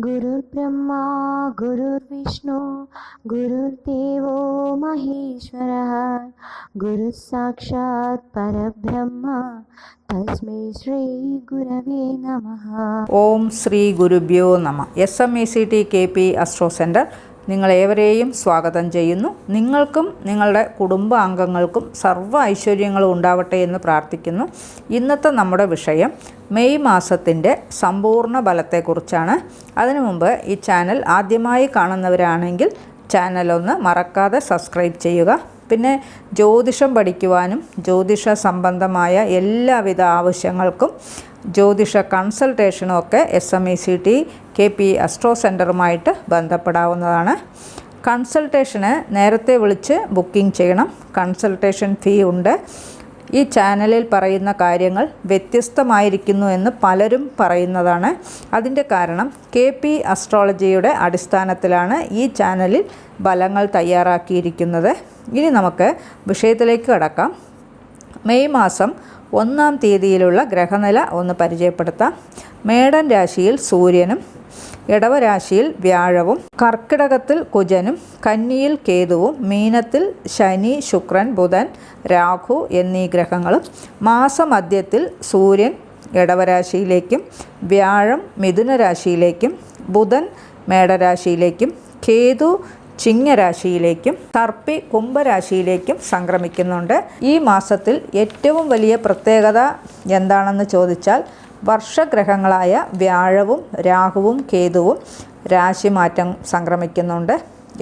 गुरुर्ब्रह्मा गुरुर्विष्णु गुरुर्देवो महेश्वरः गुरुः साक्षात् परब्रह्म तस्मै श्रीगुरवे नमः ഓം ശ്രീ ഗുരുഭ്യോ നമ S M E C T K P astro centre നിങ്ങളേവരെയും സ്വാഗതം ചെയ്യുന്നു. നിങ്ങൾക്കും നിങ്ങളുടെ കുടുംബാംഗങ്ങൾക്കും സർവ ഐശ്വര്യങ്ങളും ഉണ്ടാവട്ടെ എന്ന് പ്രാർത്ഥിക്കുന്നു. ഇന്നത്തെ നമ്മുടെ വിഷയം മെയ് മാസത്തിന്റെ സമ്പൂർണ ബലത്തെക്കുറിച്ചാണ് അതിനു മുമ്പ് ഈ ചാനൽ ആദ്യമായി കാണുന്നവരാണെങ്കിൽ ചാനലൊന്ന് മറക്കാതെ സബ്സ്ക്രൈബ് ചെയ്യുക. പിന്നെ ജ്യോതിഷം പഠിക്കുവാനും ജ്യോതിഷ സംബന്ധമായ എല്ലാവിധ ആവശ്യങ്ങൾക്കും ജ്യോതിഷ കൺസൾട്ടേഷനും ഒക്കെ S M E C T K P astro സെന്ററുമായിട്ട് ബന്ധപ്പെടാവുന്നതാണ്. കൺസൾട്ടേഷന് നേരത്തെ വിളിച്ച് ബുക്കിംഗ് ചെയ്യണം. കൺസൾട്ടേഷൻ ഫീ ഉണ്ട്. ഈ ചാനലിൽ പറയുന്ന കാര്യങ്ങൾ വ്യത്യസ്തമായിരിക്കുന്നു എന്ന് പലരും പറയുന്നതാണ്. അതിന്റെ കാരണം കെ പി അസ്ട്രോളജിയുടെ അടിസ്ഥാനത്തിലാണ് ഈ ചാനലിൽ ഫലങ്ങൾ തയ്യാറാക്കിയിരിക്കുന്നത്. ഇനി നമുക്ക് വിഷയത്തിലേക്ക് കടക്കാം. മെയ് മാസം ഒന്നാം തീയതിയിലുള്ള ഗ്രഹനില ഒന്ന് പരിചയപ്പെടുത്താം. മേടൻ രാശിയിൽ സൂര്യനും ഇടവരാശിയിൽ വ്യാഴവും കർക്കിടകത്തിൽ കുജനും കന്നിയിൽ കേതുവും മീനത്തിൽ ശനി ശുക്രൻ ബുധൻ രാഹു എന്നീ ഗ്രഹങ്ങളും മാസമധ്യത്തിൽ സൂര്യൻ ഇടവരാശിയിലേക്കും വ്യാഴം മിഥുനരാശിയിലേക്കും ബുധൻ മേടരാശിയിലേക്കും കേതു ചിങ്ങരാശിയിലേക്കും തർപ്പി കുംഭരാശിയിലേക്കും സംക്രമിക്കുന്നുണ്ട്. ഈ മാസത്തിൽ ഏറ്റവും വലിയ പ്രത്യേകത എന്താണെന്ന് ചോദിച്ചാൽ വർഷഗ്രഹങ്ങളായ വ്യാഴവും രാഹുവും കേതുവും രാശിമാറ്റം സംക്രമിക്കുന്നുണ്ട്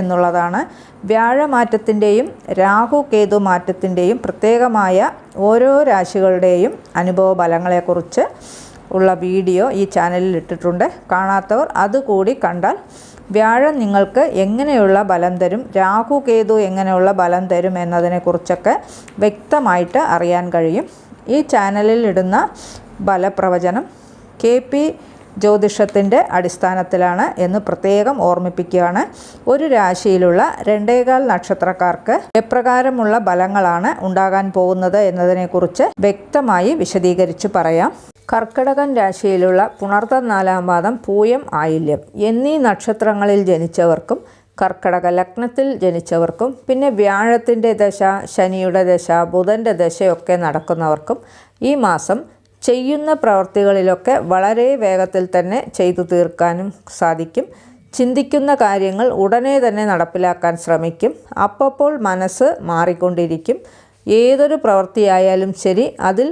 എന്നുള്ളതാണ്. വ്യാഴമാറ്റത്തിന്റെയും രാഹു കേതു മാറ്റത്തിന്റെയും പ്രത്യേകമായ ഓരോ രാശികളുടെയും അനുഭവ ഫലങ്ങളെക്കുറിച്ച് ഉള്ള വീഡിയോ ഈ ചാനലിൽ ഇട്ടിട്ടുണ്ട്. കാണാത്തവർ അതുകൂടി കണ്ടാൽ വ്യാഴം നിങ്ങൾക്ക് എങ്ങനെയുള്ള ബലം തരും രാഹു കേതു എങ്ങനെയുള്ള ബലം തരും എന്നതിനെക്കുറിച്ചൊക്കെ വ്യക്തമായിട്ട് അറിയാൻ കഴിയും. ഈ ചാനലിൽ ഇടുന്ന ബലപ്രവചനം കെ പി ജ്യോതിഷത്തിന്റെ അടിസ്ഥാനത്തിലാണ് എന്ന് പ്രത്യേകം ഓർമ്മിപ്പിക്കുകയാണ്. ഒരു രാശിയിലുള്ള രണ്ടേകാൽ നക്ഷത്രക്കാർക്ക് എപ്രകാരമുള്ള ബലങ്ങളാണ് ഉണ്ടാകാൻ പോകുന്നത് എന്നതിനെക്കുറിച്ച് വ്യക്തമായി വിശദീകരിച്ച് പറയാം. കർക്കിടകൻ രാശിയിലുള്ള പുണർത്ത നാലാം പാദം പൂയം ആയില്യം എന്നീ നക്ഷത്രങ്ങളിൽ ജനിച്ചവർക്കും കർക്കടക ലഗ്നത്തിൽ ജനിച്ചവർക്കും പിന്നെ വ്യാഴത്തിന്റെ ദശ ശനിയുടെ ദശ ബുധന്റെ ദശയൊക്കെ നടക്കുന്നവർക്കും ഈ മാസം ചെയ്യുന്ന പ്രവർത്തികളിലൊക്കെ വളരെ വേഗത്തിൽ തന്നെ ചെയ്തു തീർക്കാനും സാധിക്കും. ചിന്തിക്കുന്ന കാര്യങ്ങൾ ഉടനെ തന്നെ നടപ്പിലാക്കാൻ ശ്രമിക്കും. അപ്പോൾ മനസ്സ് മാറിക്കൊണ്ടിരിക്കും. ഏതൊരു പ്രവൃത്തിയായാലും ശരി അതിൽ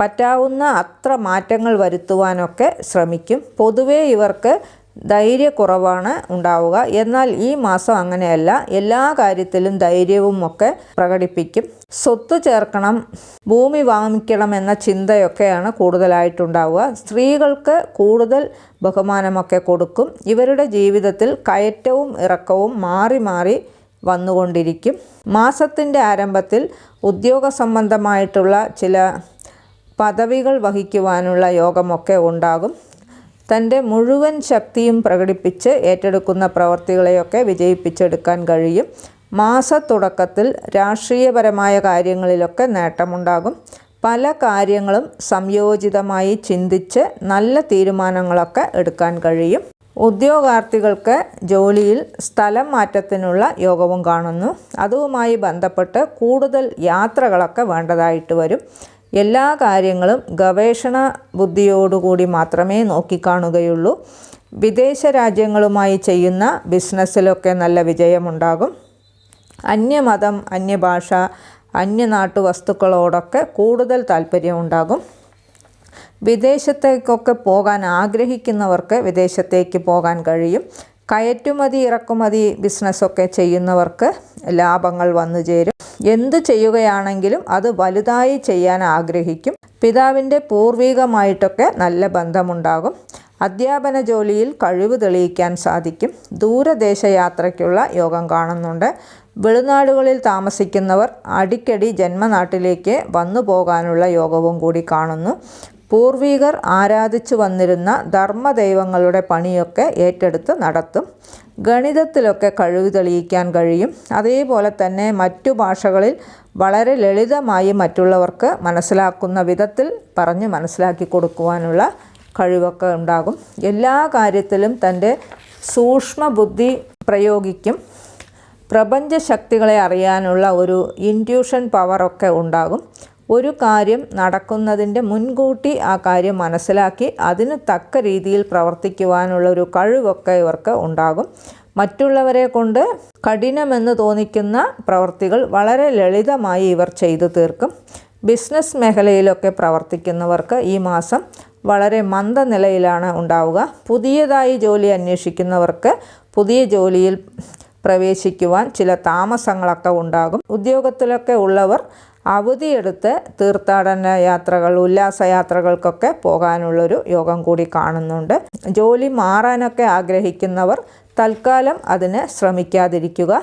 പറ്റാവുന്ന അത്ര മാറ്റങ്ങൾ വരുത്തുവാനൊക്കെ ശ്രമിക്കും. പൊതുവേ ഇവർക്ക് ധൈര്യക്കുറവാണ് ഉണ്ടാവുക. എന്നാൽ ഈ മാസം അങ്ങനെയല്ല. എല്ലാ കാര്യത്തിലും ധൈര്യവും ഒക്കെ പ്രകടിപ്പിക്കും. സ്വത്ത് ചേർക്കണം ഭൂമി വാങ്ങിക്കണം എന്ന ചിന്തയൊക്കെയാണ് കൂടുതലായിട്ടുണ്ടാവുക. സ്ത്രീകൾക്ക് കൂടുതൽ ബഹുമാനമൊക്കെ കൊടുക്കും. ഇവരുടെ ജീവിതത്തിൽ കയറ്റവും ഇറക്കവും മാറി മാറി വന്നുകൊണ്ടിരിക്കും. മാസത്തിന്റെ ആരംഭത്തിൽ ഉദ്യോഗ സംബന്ധമായിട്ടുള്ള ചില പദവികൾ വഹിക്കുവാനുള്ള യോഗമൊക്കെ ഉണ്ടാകും. തന്റെ മുഴുവൻ ശക്തിയും പ്രകടിപ്പിച്ച് ഏറ്റെടുക്കുന്ന പ്രവർത്തികളെയൊക്കെ വിജയിപ്പിച്ചെടുക്കാൻ കഴിയും. മാസത്തുടക്കത്തിൽ രാഷ്ട്രീയപരമായ കാര്യങ്ങളിലൊക്കെ നേട്ടമുണ്ടാകും. പല കാര്യങ്ങളും സംയോജിതമായി ചിന്തിച്ച് നല്ല തീരുമാനങ്ങളൊക്കെ എടുക്കാൻ കഴിയും. ഉദ്യോഗാർത്ഥികൾക്ക് ജോലിയിൽ സ്ഥലം മാറ്റത്തിനുള്ള യോഗവും കാണുന്നു. അതുമായി ബന്ധപ്പെട്ട് കൂടുതൽ യാത്രകളൊക്കെ വേണ്ടതായിട്ട് വരും. എല്ലാ കാര്യങ്ങളും ഗവേഷണ ബുദ്ധിയോടുകൂടി മാത്രമേ നോക്കിക്കാണുകയുള്ളൂ. വിദേശ രാജ്യങ്ങളുമായി ചെയ്യുന്ന ബിസിനസ്സിലൊക്കെ നല്ല വിജയമുണ്ടാകും. അന്യമതം അന്യഭാഷ അന്യനാട്ടു വസ്തുക്കളോടൊക്കെ കൂടുതൽ താല്പര്യമുണ്ടാകും. വിദേശത്തേക്കൊക്കെ പോകാൻ ആഗ്രഹിക്കുന്നവർക്ക് വിദേശത്തേക്ക് പോകാൻ കഴിയും. കയറ്റുമതി ഇറക്കുമതി ബിസിനസ്സൊക്കെ ചെയ്യുന്നവർക്ക് ലാഭങ്ങൾ വന്നു ചേരും. എന്ത് ചെയ്യുകയാണെങ്കിലും അത് വലുതായി ചെയ്യാൻ ആഗ്രഹിക്കും. പിതാവിന്റെ പൂർവികമായിട്ടൊക്കെ നല്ല ബന്ധമുണ്ടാകും. അധ്യാപന ജോലിയിൽ കഴിവ് തെളിയിക്കാൻ സാധിക്കും. ദൂരദേശ യാത്രയ്ക്കുള്ള യോഗം കാണുന്നുണ്ട്. വെളിനാടുകളിൽ താമസിക്കുന്നവർ അടിക്കടി ജന്മനാട്ടിലേക്ക് വന്നു പോകാനുള്ള യോഗവും കൂടി കാണുന്നു. പൂർവികർ ആരാധിച്ചു വന്നിരുന്ന ധർമ്മദൈവങ്ങളുടെ പണിയൊക്കെ ഏറ്റെടുത്ത് നടത്തും. ഗണിതത്തിലൊക്കെ കഴിവ് തെളിയിക്കാൻ കഴിയും. അതേപോലെ തന്നെ മറ്റു ഭാഷകളിൽ വളരെ ലളിതമായി മറ്റുള്ളവർക്ക് മനസ്സിലാക്കുന്ന വിധത്തിൽ പറഞ്ഞ് മനസ്സിലാക്കി കൊടുക്കുവാനുള്ള കഴിവൊക്കെ ഉണ്ടാകും. എല്ലാ കാര്യത്തിലും തന്റെ സൂക്ഷ്മ ബുദ്ധി പ്രയോഗിക്കും. പ്രപഞ്ച ശക്തികളെ അറിയാനുള്ള ഒരു ഇന്റ്യൂഷൻ പവറൊക്കെ ഉണ്ടാകും. ഒരു കാര്യം നടക്കുന്നതിന്റെ മുൻകൂട്ടി ആ കാര്യം മനസ്സിലാക്കി അതിന് തക്ക രീതിയിൽ പ്രവർത്തിക്കുവാനുള്ള ഒരു കഴിവൊക്കെ ഇവർക്ക് ഉണ്ടാകും. മറ്റുള്ളവരെ കൊണ്ട് കഠിനമെന്ന് തോന്നിക്കുന്ന പ്രവർത്തികൾ വളരെ ലളിതമായി ഇവർ ചെയ്തു തീർക്കും. ബിസിനസ് മേഖലയിലൊക്കെ പ്രവർത്തിക്കുന്നവർക്ക് ഈ മാസം വളരെ മന്ദനിലയിലാണ് ഉണ്ടാവുക. പുതിയതായി ജോലി അന്വേഷിക്കുന്നവർക്ക് പുതിയ ജോലിയിൽ പ്രവേശിക്കുവാൻ ചില താമസങ്ങളൊക്കെ ഉണ്ടാകും. ഉദ്യോഗത്തിലൊക്കെ ഉള്ളവർ അവധിയെടുത്ത് തീർത്ഥാടന യാത്രകൾ ഉല്ലാസയാത്രകൾക്കൊക്കെ പോകാനുള്ളൊരു യോഗം കൂടി കാണുന്നുണ്ട്. ജോലി മാറാനൊക്കെ ആഗ്രഹിക്കുന്നവർ തൽക്കാലം അതിന് ശ്രമിക്കാതിരിക്കുക.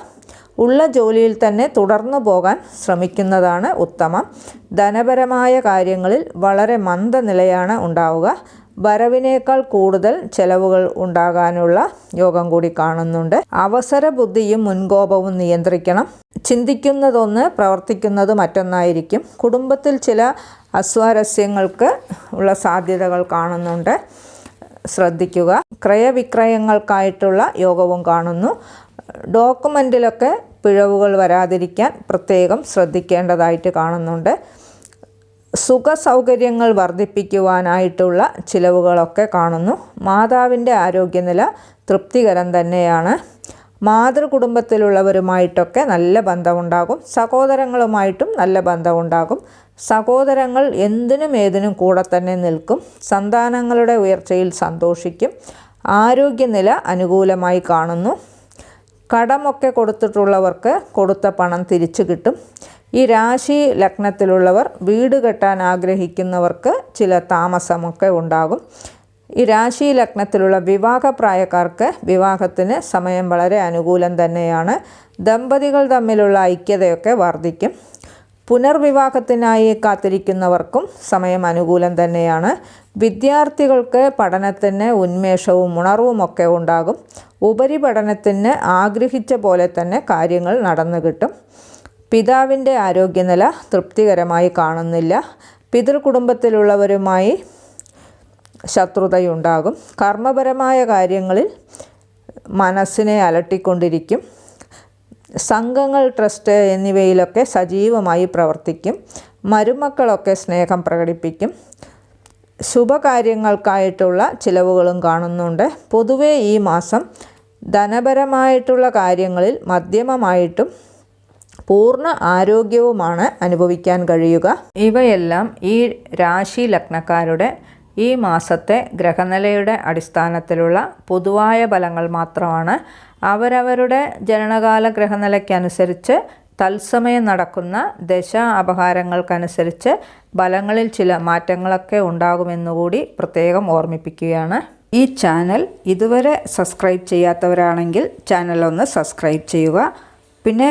ഉള്ള ജോലിയിൽ തന്നെ തുടർന്നു പോകാൻ ശ്രമിക്കുന്നതാണ് ഉത്തമം. ധനപരമായ കാര്യങ്ങളിൽ വളരെ മന്ദനിലയാണ് ഉണ്ടാവുക. വരവിനേക്കാൾ കൂടുതൽ ചെലവുകൾ ഉണ്ടാകാനുള്ള യോഗം കൂടി കാണുന്നുണ്ട്. അവസര ബുദ്ധിയും മുൻകോപവും നിയന്ത്രിക്കണം. ചിന്തിക്കുന്നതൊന്ന് പ്രവർത്തിക്കുന്നത് മറ്റൊന്നായിരിക്കും. കുടുംബത്തിൽ ചില അസ്വാരസ്യങ്ങൾക്ക് ഉള്ള സാധ്യതകൾ കാണുന്നുണ്ട്. ശ്രദ്ധിക്കുക. ക്രയവിക്രയങ്ങൾക്കായിട്ടുള്ള യോഗവും കാണുന്നു. ഡോക്യുമെന്റിലൊക്കെ പിഴവുകൾ വരാതിരിക്കാൻ പ്രത്യേകം ശ്രദ്ധിക്കേണ്ടതായിട്ട് കാണുന്നുണ്ട്. സുഖ സൗകര്യങ്ങൾ വർദ്ധിപ്പിക്കുവാനായിട്ടുള്ള ചിലവുകളൊക്കെ കാണുന്നു. മാതാവിന്റെ ആരോഗ്യനില തൃപ്തികരം തന്നെയാണ്. മാതൃകുടുംബത്തിലുള്ളവരുമായിട്ടൊക്കെ നല്ല ബന്ധമുണ്ടാകും. സഹോദരങ്ങളുമായിട്ടും നല്ല ബന്ധമുണ്ടാകും. സഹോദരങ്ങൾ എന്തിനും ഏതിനും കൂടെ തന്നെ നിൽക്കും. സന്താനങ്ങളുടെ ഉയർച്ചയിൽ സന്തോഷിക്കും. ആരോഗ്യനില അനുകൂലമായി കാണുന്നു. കടമൊക്കെ കൊടുത്തിട്ടുള്ളവർക്ക് കൊടുത്ത പണം തിരിച്ചു കിട്ടും. ഈ രാശി ലഗ്നത്തിലുള്ളവർ വീട് കെട്ടാൻ ആഗ്രഹിക്കുന്നവർക്ക് ചില താമസമൊക്കെ ഉണ്ടാകും. ഈ രാശി ലഗ്നത്തിലുള്ള വിവാഹ പ്രായക്കാർക്ക് വിവാഹത്തിന് സമയം വളരെ അനുകൂലം തന്നെയാണ്. ദമ്പതികൾ തമ്മിലുള്ള ഐക്യതയൊക്കെ വർദ്ധിക്കും. പുനർവിവാഹത്തിനായി കാത്തിരിക്കുന്നവർക്കും സമയം അനുകൂലം തന്നെയാണ്. വിദ്യാർത്ഥികൾക്ക് പഠനത്തിന് ഉന്മേഷവും ഉണർവുമൊക്കെ ഉണ്ടാകും. ഉപരിപഠനത്തിന് ആഗ്രഹിച്ച പോലെ തന്നെ കാര്യങ്ങൾ നടന്നു കിട്ടും. പിതാവിന്റെ ആരോഗ്യനില തൃപ്തികരമായി കാണുന്നില്ല. പിതൃകുടുംബത്തിലുള്ളവരുമായി ശത്രുതയുണ്ടാകും. കർമ്മപരമായ കാര്യങ്ങളിൽ മനസ്സിനെ അലട്ടിക്കൊണ്ടിരിക്കും. സംഘങ്ങൾ ട്രസ്റ്റ് എന്നിവയിലൊക്കെ സജീവമായി പ്രവർത്തിക്കും. മരുമക്കളൊക്കെ സ്നേഹം പ്രകടിപ്പിക്കും. ശുഭകാര്യങ്ങൾക്കായിട്ടുള്ള ചിലവുകളും കാണുന്നുണ്ട്. പൊതുവേ ഈ മാസം ധനപരമായിട്ടുള്ള കാര്യങ്ങളിൽ മധ്യമമായിട്ടും പൂർണ ആരോഗ്യവുമാണ് അനുഭവിക്കാൻ കഴിയുക. ഇവയെല്ലാം ഈ രാശി ലഗ്നക്കാരുടെ ഈ മാസത്തെ ഗ്രഹനിലയുടെ അടിസ്ഥാനത്തിലുള്ള പൊതുവായ ഫലങ്ങൾ മാത്രമാണ്. അവരവരുടെ ജനനകാല ഗ്രഹനിലയ്ക്കനുസരിച്ച് തത്സമയം നടക്കുന്ന ദശ അപഹാരങ്ങൾക്കനുസരിച്ച് ഫലങ്ങളിൽ ചില മാറ്റങ്ങളൊക്കെ ഉണ്ടാകുമെന്നുകൂടി പ്രത്യേകം ഓർമ്മിപ്പിക്കുകയാണ്. ഈ ചാനൽ ഇതുവരെ സബ്സ്ക്രൈബ് ചെയ്യാത്തവരാണെങ്കിൽ ചാനൽ ഒന്ന് സബ്സ്ക്രൈബ് ചെയ്യുക. പിന്നെ